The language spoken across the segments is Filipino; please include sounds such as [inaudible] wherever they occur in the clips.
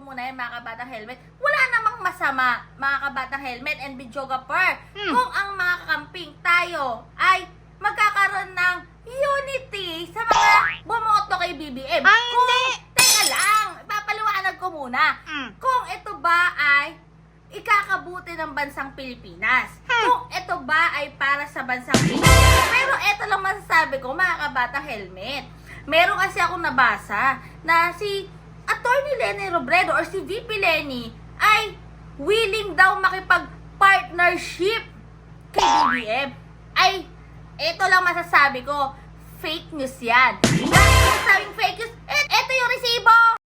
ko muna yung mga kabatang helmet. Wala namang masama, mga kabatang helmet and videographer. Hmm. Kung ang mga kakamping tayo ay magkakaroon ng unity sa mga bumoto kay BBM. Ay, Kung- hindi. Teka lang, papaliwanag ko muna. Hmm. Kung ito ba ay ikakabuti ng bansang Pilipinas. Hmm. Kung ito ba ay para sa bansang Pilipinas. Pero ito lang masasabi ko, mga kabatang helmet. Meron kasi akong nabasa na si Attorney Lenny Robredo or si VP Lenny ay willing daw makipag-partnership kay BBM. Ay, ito lang masasabi ko, fake news yan. Bakit masasabing fake news? Et, yung resibo!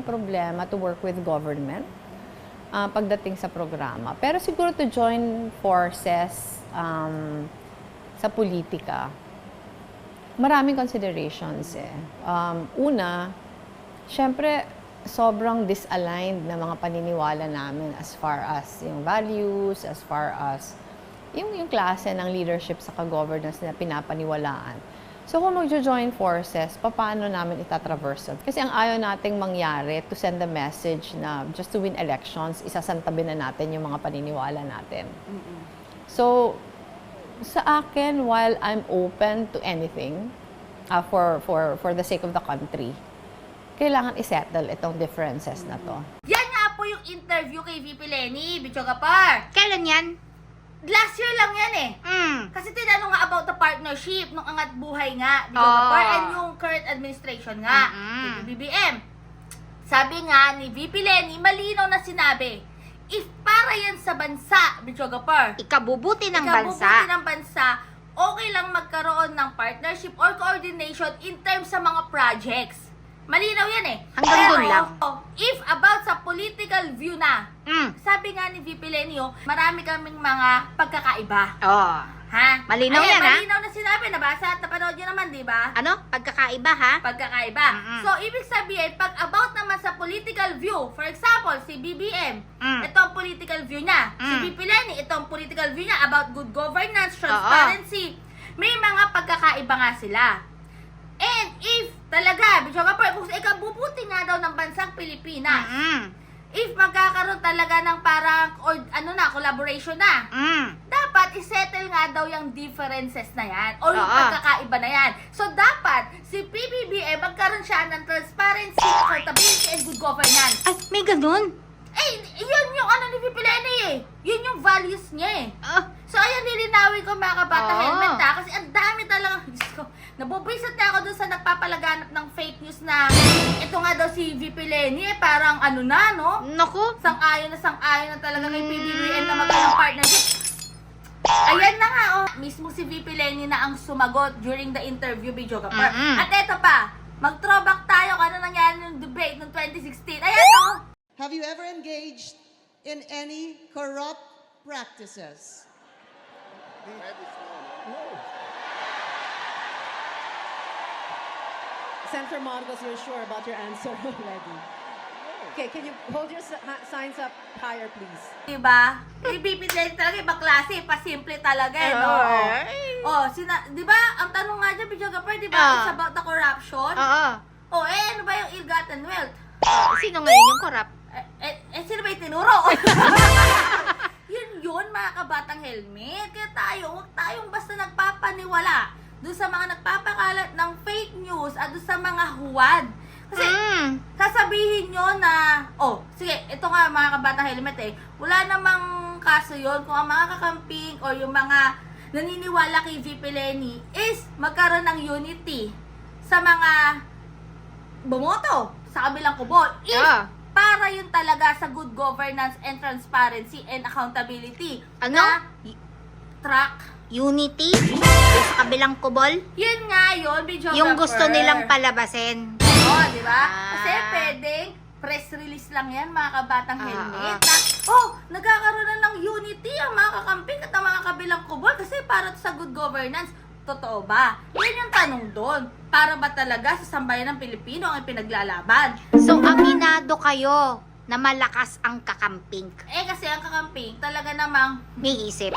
Walang problema to work with government ah, pagdating sa programa. Pero siguro to join forces um, sa politika, maraming considerations eh. Um, una, syempre, sobrang disaligned na mga paniniwala namin as far as yung values, as far as yung, yung klase ng leadership sa governance na pinapaniwalaan. So kung magjo-join forces, paano namin itatraverse? Kasi ang ayaw nating mangyari to send the message na just to win elections, isasantabi na natin yung mga paniniwala natin. So, sa akin, while I'm open to anything uh, for, for, for the sake of the country, kailangan isettle itong differences na to. Yan nga po yung interview kay VP Lenny, Bicho Kapar. Kailan yan? Last year lang yan eh. Hmm. Kasi tinanong nga about the partnership nung angat buhay nga, Bicho Oo. Kapar, and yung current administration nga, Mm-mm. ni BBM. Sabi nga ni VP Lenny, malinaw na sinabi, if para yan sa bansa, Bicho Kapar, Ikabubuti ng ikabubuti bansa. ng bansa, okay lang magkaroon ng partnership or coordination in terms sa mga projects. Malinaw yan eh. Hanggang Pero, dun lang. if about sa political view na, Hmm. sabi nga ni VP Lenio, marami kaming mga pagkakaiba. Oh. Ha? Malinaw Ayan, yan, ha? Malinaw na sinabi, nabasa at napanood nyo naman, di ba? Ano? Pagkakaiba, ha? Pagkakaiba. Mm-mm. So, ibig sabihin, pag about naman sa political view, for example, si BBM, Mm. ito ang political view niya. Si Mm. VP Lenny, ito ang political view niya about good governance, transparency. May mga pagkakaiba nga sila. And if talaga, Bicho Kapar, kung ikabubuti nga daw ng bansang Pilipinas, Mm. if magkakaroon talaga ng parang, or ano na, collaboration na, Mm. dapat isettle nga daw yung differences na yan o yung Oo. pagkakaiba na yan. So, dapat si PBBM magkaroon siya ng transparency, accountability, and good governance. Ay, may ganun. Yun yung ano ni Lenny eh. Yun yung values niya eh. Ah, So, ayan, nilinawin ko mga kabata Oo. helmet ha. Kasi ang dami talaga. [laughs] Diyos ko, nabubwisit na ako dun sa nagpapalaganap ng fake news na ito nga daw si VP Lenny eh. Parang ano na, no? naku. Sang-ayon na sang-ayon na talaga kay Mm. PBBM na magandang partnership. Ayan na nga, oh. Mismo si VP Lenny na ang sumagot during the interview video kapar. Mm-mm. At eto pa, mag-throwback tayo kung ano nangyari ng debate noong 2016. Ayan, oh. Have you ever engaged in any corrupt practices? Senator Marcos, you're sure about your answer already. Okay, can you hold your signs up higher, please? Diba? Lenny talaga, ibang klase. Pasimple talaga, eh, no? Oh, sina, di ba? Ang tanong nga dyan, video kapar, di ba? Ah. It's about the corruption. Oo. Oh, eh, ano ba yung ill-gotten wealth? Sino ngayon yung korap? Eh, eh, eh, sino ba yung tinuro? [laughs] yun yun, mga kabatang helmet. Kaya tayo, huwag tayong basta nagpapaniwala doon sa mga nagpapakalat ng fake news at doon sa mga huwad. Kasi, Mm. sasabihin nyo na, oh, sige, ito nga mga kabatang helmet eh, wala namang kaso yon kung ang mga kakamping o yung mga naniniwala kay VP Lenny is magkaroon ng unity sa mga bumoto sa kabilang kubo. If Yeah. Para yun talaga sa good governance and transparency and accountability Ano? na track. Unity? Yung sa kabilang kubol? Yun nga yun, videographer. Yung gusto nilang palabasin. Oo, di ba? Ah. Kasi pwedeng press release lang yan, mga kabatang Ah, helmet. ah. Na, oh, nagkakaroon na ng unity kakamping at ang mga kabilang kubol kasi para to sa good governance. Totoo ba? Yan yung tanong doon. Para ba talaga sa sambayan ng Pilipino ang ipinaglalaban? So, aminado kayo na malakas ang kakamping. Eh kasi ang kakamping talaga namang May isip.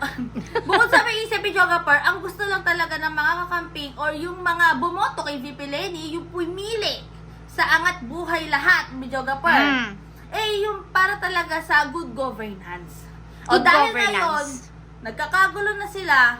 [laughs] Bukod sa may isip videographer, ang gusto lang talaga ng mga kakamping or yung mga bumoto kay VP Lenny, yung pumili sa angat buhay lahat, videographer. Mm. Eh, yung para talaga sa good governance. Good dahil governance. ngayon, nagkakagulo na sila,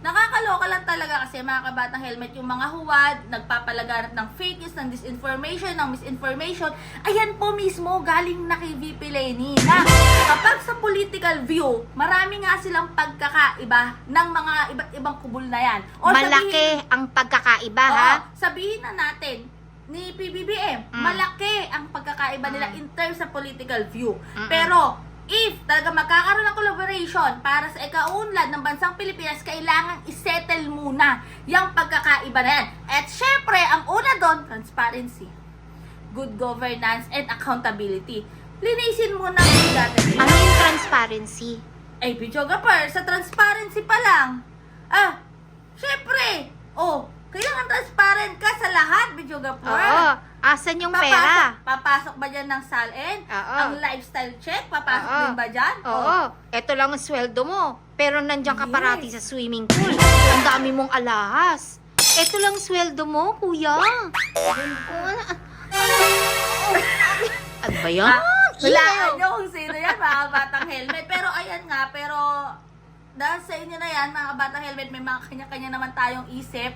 nakakaloka lang talaga kasi mga kabatang helmet yung mga huwad, nagpapalaganap ng fake news, ng disinformation, ng misinformation. Ayan po mismo galing na kay VP Lenny na kapag sa political view, marami nga silang pagkakaiba ng mga iba't ibang kubol na yan. Or Malaki ang pagkakaiba, ha? Oo, sabihin na natin ni PBBM, Mm. malaki ang pagkakaiba nila in terms sa political view. Mm-mm. Pero, if talaga magkakaroon ng collaboration para sa ikaunlad ng bansang Pilipinas, kailangan isettle muna yung pagkakaiba na yan. At syempre, ang una doon, transparency, good governance, and accountability. Linisin muna ang dati. Ano yung transparency? Eh, videographer, sa transparency pa lang. Ah, syempre, oh, kailangan transparent ka sa lahat, videographer. Oo. Asan yung pera? Papasok, papasok ba dyan ng SALN? Oo. Ang lifestyle check, papasok Oo. din ba dyan? Oo. Eto lang ang sweldo mo. Pero nandiyan ka Yes. parati sa swimming pool. Ang dami mong alahas. Eto lang sweldo mo, kuya. Ano ba yan? Ah, Hulaan nyo kung sino yan, mga batang helmet. Pero ayan nga, pero dahil sa inyo na yan, mga batang helmet, may mga kanya-kanya naman tayong isip.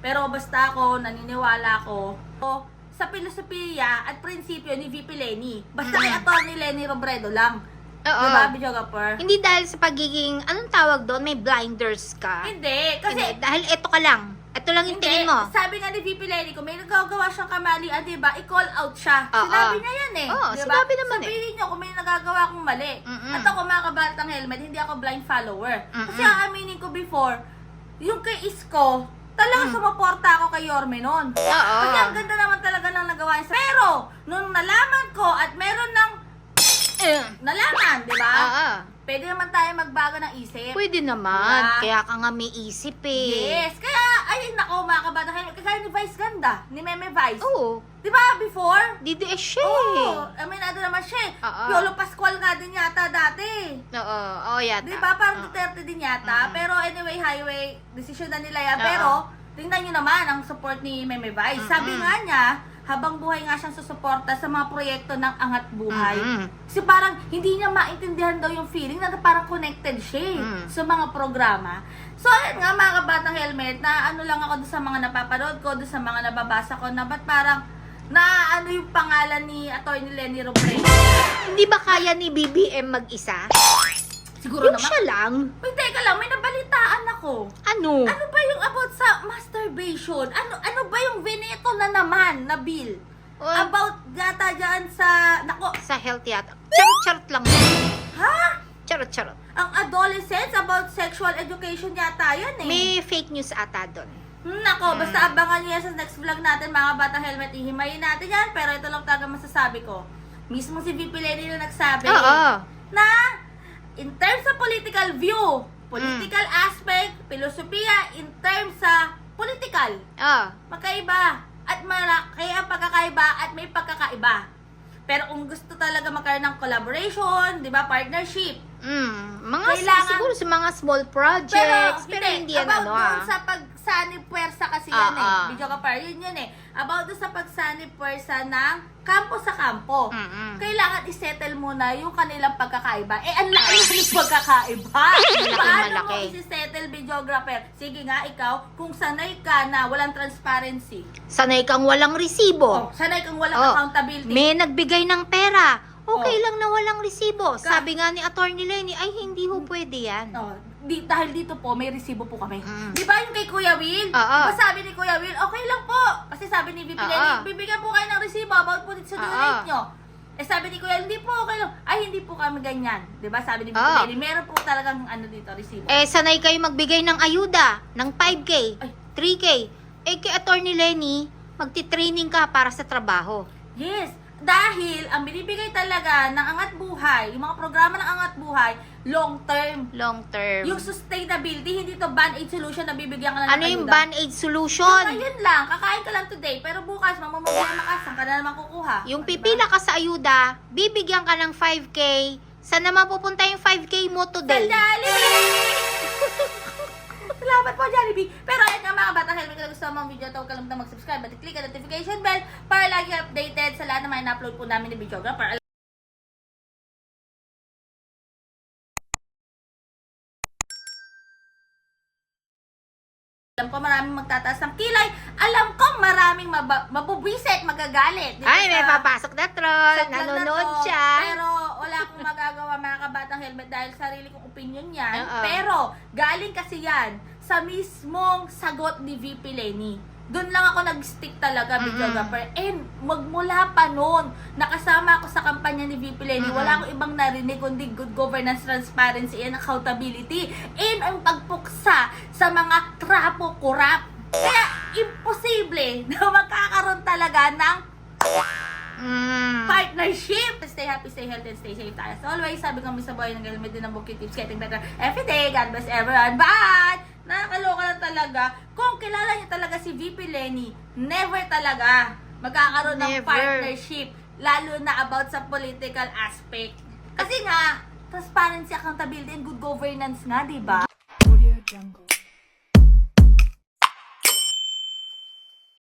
Pero basta ako, naniniwala ko, o, sa filosofiya at prinsipyo ni VP Lenny. Basta kay Atty. Lenny Robredo lang. Oo. Diba, videographer? Hindi dahil sa pagiging, anong tawag doon? May blinders ka? Hindi, kasi Hindi, dahil eto ka lang. Eto lang yung Hindi, tingin mo. sabi nga ni VP Lenny, kung may nagagawa siyang kamalian, di ba, i-call out siya. Oo. Sinabi niya yan eh. Oo, di ba? sinabi naman eh. Sabihin niyo kung may nagagawa akong mali. Mm-mm. At ako mga kabatang helmet, hindi ako blind follower. Mm-mm. Kasi ang aminin ko before, yung kay Isko, talaga Mm. sumuporta ako kay Yorme noon. Oo. Kasi ang ganda naman talaga ng nagawa niya. Pero, nung nalaman ko at meron ng Eh. nalaman, di ba? Oo. Pwede naman tayo magbago ng isip. Pwede naman. Diba? Kaya ka nga may isip eh. Yes. Kaya, ayun nako mga kabatang helmet. Kaya ni Vice ganda. Ni Meme Vice. Oo. Di ba before? DDS siya Oo. eh. Mean, ano naman siya eh. Oo. Piolo Pascual nga din yata dati. Oo. Oo, yata. Di ba? Parang Oo. Duterte din yata. Mm-mm. Pero anyway, highway, decision na nila yan. Oo. Pero, tingnan nyo naman ang support ni Meme Vice. Sabi Mm-mm. nga niya, habang buhay nga siyang susuporta sa mga proyekto ng Angat Buhay. Mm-mm. Kasi parang hindi niya maintindihan daw yung feeling na parang connected siya eh, Mm. sa mga programa. So, ayun nga mga kabatang helmet, na ano lang ako doon sa mga napapanood ko, doon sa mga nababasa ko, na ba't parang na ano yung pangalan ni Atty. Lenny Robredo. Hindi ba kaya ni BBM mag-isa? Siguro Yung naman. siya lang? Uy, teka lang, may ako. Ano? Ano ba yung about sa masturbation? Ano ano ba yung veneto na naman na bill? Oh, About gata dyan sa, nako, sa health yata. Charot-charot lang. ha? Charot-charot. Ang adolescents about sexual education yata yan eh. May fake news ata doon. Hmm, Nako, basta abangan niyo yan sa next vlog natin, mga batang helmet. Ihimayin natin yan, pero ito lang talaga masasabi ko. Mismo si VP Lenny na nagsabi Oo. na in terms sa political view, political aspect, filosofiya, in terms sa political, Oh. magkaiba. At malaki ang pagkakaiba at may pagkakaiba. Pero kung gusto talaga magkaroon ng collaboration, di ba, partnership, Mm, mga Kailangan- siguro sa mga small projects, pero, hindi, yan about ano doon ah. sa pagsanib puwersa kasi Ah, yan eh. ah. Video ka par, yun yun eh. About doon sa pagsanib puwersa ng kampo sa kampo. Mm-mm. Kailangan isettle muna yung kanilang pagkakaiba. Eh, ang laki ng pagkakaiba. [laughs] Malaki, Paano malaki. mo isi-settle, videographer? Sige nga, ikaw, kung sanay ka na walang transparency. Sanay kang walang Oh, resibo. sanay kang walang Oh, accountability. May nagbigay ng pera. Okay Oh. lang na walang resibo. Ka- Sabi nga ni Attorney Lenny, ay hindi ho pwede yan. Oh, di, dahil dito po, may resibo po kami. Mm. Di ba yung kay Kuya Will? Oo. Di ba sabi ni Kuya Will, okay lang po. Kasi sabi ni VP. Lenny, bibigyan po kayo ng resibo about po dito sa donate nyo. Eh sabi ni Kuya, hindi po okay lang. Ay, hindi po kami ganyan. Di ba sabi ni VP Oo. Lenny, meron po talagang ano dito, resibo. Eh, sanay kayo magbigay ng ayuda, ng 5K, Ay. 3K. Eh, kay Attorney Lenny, magti-training ka para sa trabaho. Yes. Dahil ang binibigay talaga ng Angat Buhay, yung mga programa ng Angat Buhay, long term. Long term. Yung sustainability, hindi to band-aid solution na bibigyan ka lang ano ng yung ayuda. band-aid solution? Ngayon lang, kakain ka lang today, pero bukas, mamamagyan ka, saan ka na naman kukuha? Yung Diba? pipila ka sa ayuda, bibigyan ka ng 5K. Saan naman pupunta yung 5K mo today? Jollibee! Salamat po, Jollibee! Pero ayun nga mga bata, helmet kung gusto mo ang video, huwag kalimutan mag-subscribe at i-click ang notification bell para lagi updated sa lahat ng mga na-upload po namin ni Videographer. Alam ko maraming magtataas ng kilay. Alam ko maraming mab- mabubwisit, magagalit. Dito Ay, may sa- papasok na troll. vlog na Nanonood to. siya. Pero wala akong magagawa mga kabatang helmet dahil sarili kong opinion yan. [laughs] Oo. Pero galing kasi yan sa mismong sagot ni VP Lenny. Doon lang ako nag-stick talaga, videographer. And magmula pa noon, nakasama ako sa kampanya ni VP Lenny. Mm-mm. Wala akong ibang narinig kundi good governance, transparency, and accountability. And ang pagpuksa sa mga trapo kurap. Kaya imposible [laughs] na magkakaroon talaga ng Mm. partnership. Stay happy, stay healthy, and stay safe tayo. So always, sabi kami sa boy ng helmet din ng bukit tips getting better every day. God bless everyone. Bye! Nakakaloka lang talaga. Kung kilala niyo talaga si VP Lenny, never talaga magkakaroon ng Never. partnership. Lalo na about sa political aspect. Kasi nga, transparency, accountability, and good governance nga, di ba? Audio Jungle.